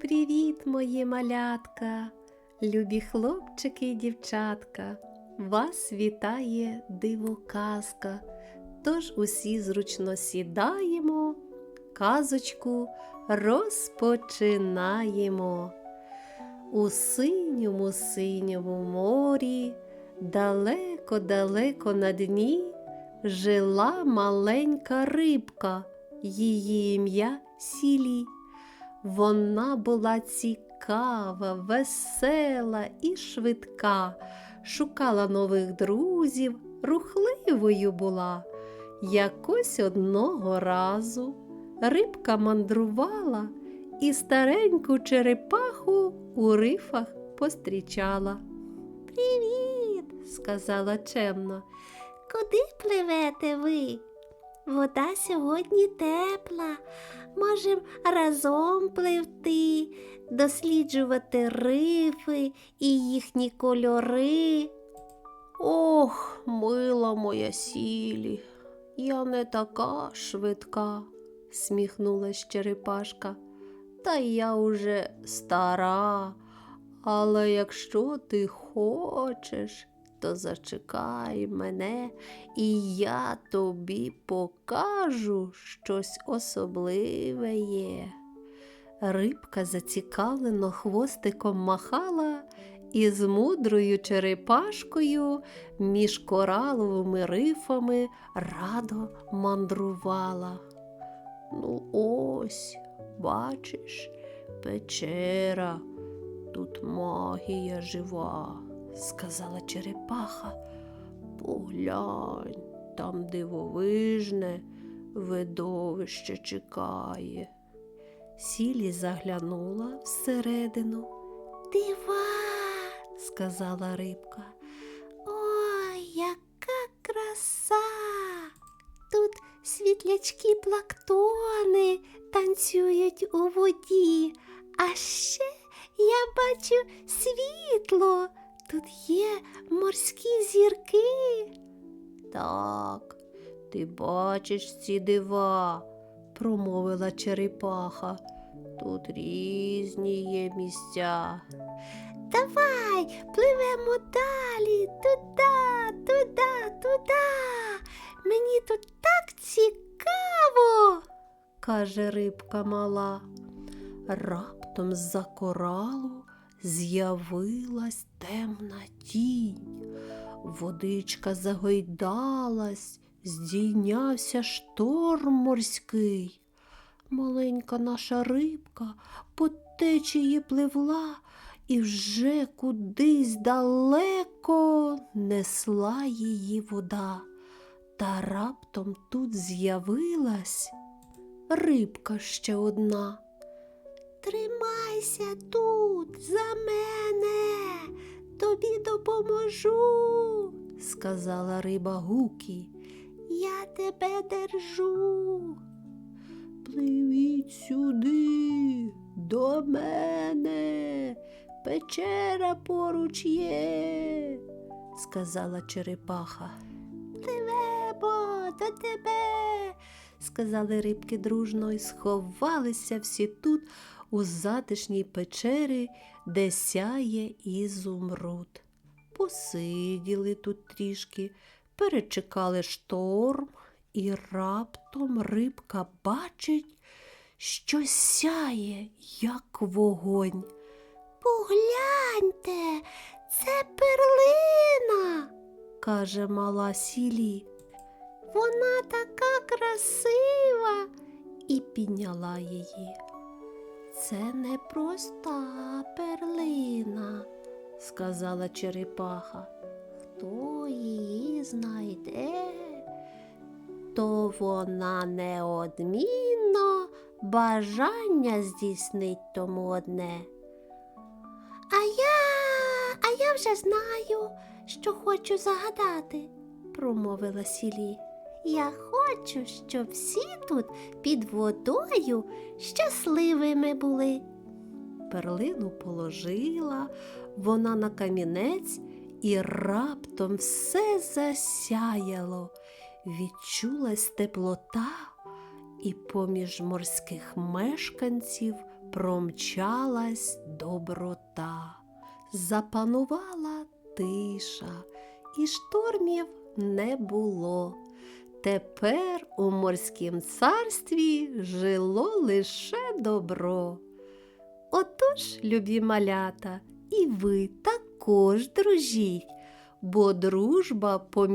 Привіт, мої малятка, любі хлопчики і дівчатка. Вас вітає дивоказка. Тож усі зручно сідаємо, казочку розпочинаємо. У синьому синьому морі, далеко-далеко на дні, жила маленька рибка, її ім'я Сілі. Вона була цікава, весела і швидка, шукала нових друзів, рухливою була. Якось одного разу рибка мандрувала і стареньку черепаху у рифах пострічала. Привіт, сказала чемно. Куди пливете ви? Вода сьогодні тепла. Можем разом пливти, досліджувати рифи і їхні кольори. Ох, мила моя сілі, я не така швидка, сміхнулась черепашка. Та я уже стара. Але якщо ти хочеш, то зачекай мене, і я тобі покажу щось особливе є. Рибка зацікавлено хвостиком махала і з мудрою черепашкою між кораловими рифами радо мандрувала. Ну, ось, бачиш, печера, тут магія жива сказала черепаха. Поглянь, там дивовижне видовище чекає. Сілі заглянула всередину. Дива, сказала рибка. Ой, яка краса! Тут світлячки плактони танцюють у воді, а ще я бачу світло. Тут є морські зірки. Так, ти бачиш ці дива, промовила черепаха. Тут різні є місця. Давай пливемо далі, туди, туди, туди. Мені тут так цікаво, каже рибка мала. Раптом з-за коралу з'явилась темна тінь. Водичка загойдалась, здійнявся шторм морський. Маленька наша рибка по течії пливла і вже кудись далеко несла її вода. Та раптом тут з'явилась рибка ще одна. Тримайся тут за мене, тобі допоможу, сказала риба Гукі. Я тебе держу. Пливіть сюди, до мене, печера поруч є, сказала черепаха. Пливемо до тебе, сказали рибки дружно і сховалися всі тут у затишній печері, де сяє ізумруд. Посиділи тут трішки, перечекали шторм, і раптом рибка бачить, що сяє, як вогонь. Погляньте, це перлина, каже мала сілі. Вона така красива і підняла її. Це не проста перлина, сказала черепаха. Хто її знайде, то вона неодмінно бажання здійснить тому одне. А я, а я вже знаю, що хочу загадати, промовила сілі. Я хочу, щоб всі тут під водою щасливими були. Перлину положила вона на камінець, і раптом все засяяло, відчулась теплота, і поміж морських мешканців промчалась доброта, запанувала тиша, і штормів не було. Тепер у морськім царстві жило лише добро. Отож, любі малята, і ви також дружіть, бо дружба поміж